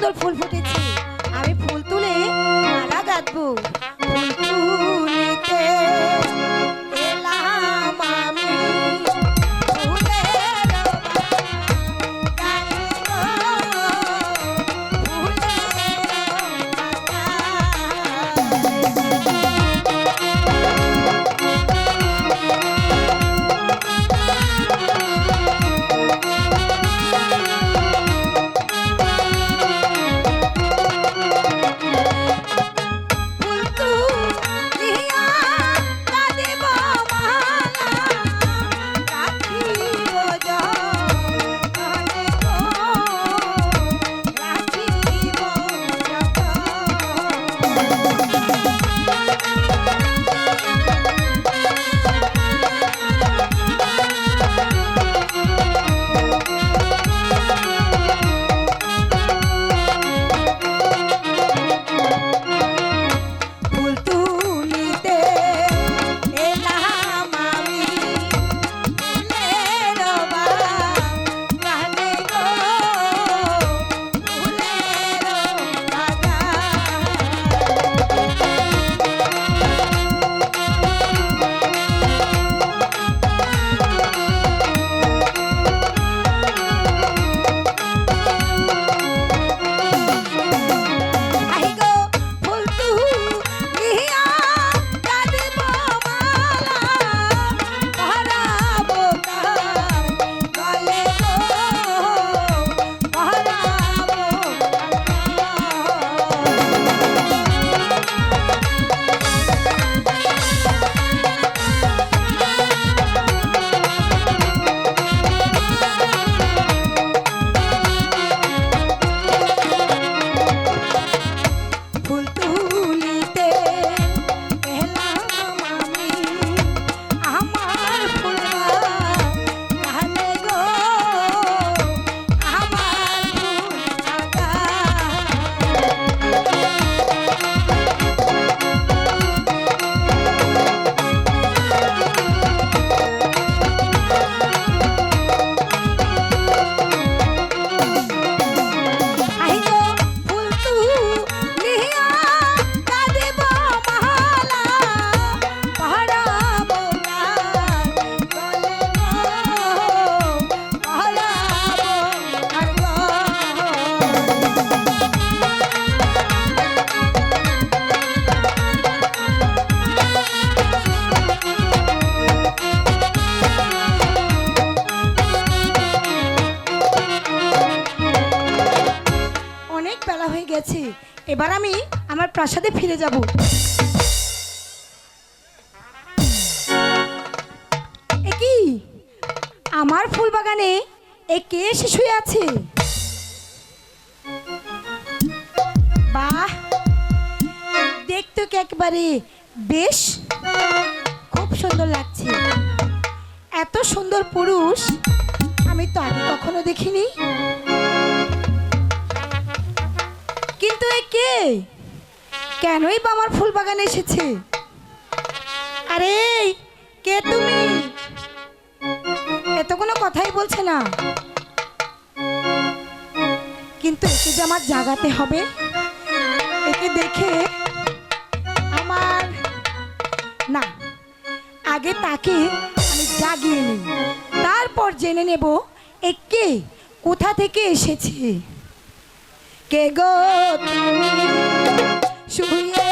সুন্দর ফুল ফুটেছে। আমি ফুল তুলে মালা গাঁথবো। গেছে। এবার আমি আমার প্রাসাদে ফিরে যাব। আমার ফুল বাগানে এ কে শুয়ে আছে? বাহ! দেখতে কি একেবারে বেশ খুব সুন্দর লাগছে। এত সুন্দর পুরুষ আমি তো আগে কখনো দেখিনি। কিন্তু এ কে? কেনই বা আমার ফুল বাগানে এসেছে? আরে কে তুমি? এত কোনো কথাই বলছে না। কিন্তু একে যে আমার জাগাতে হবে, একে দেখে আমার না, আগে তাকে আমি জাগিয়ে নিই। তারপর জেনে নেব এ কে কোথা থেকে এসেছে। কে গো শুয়ে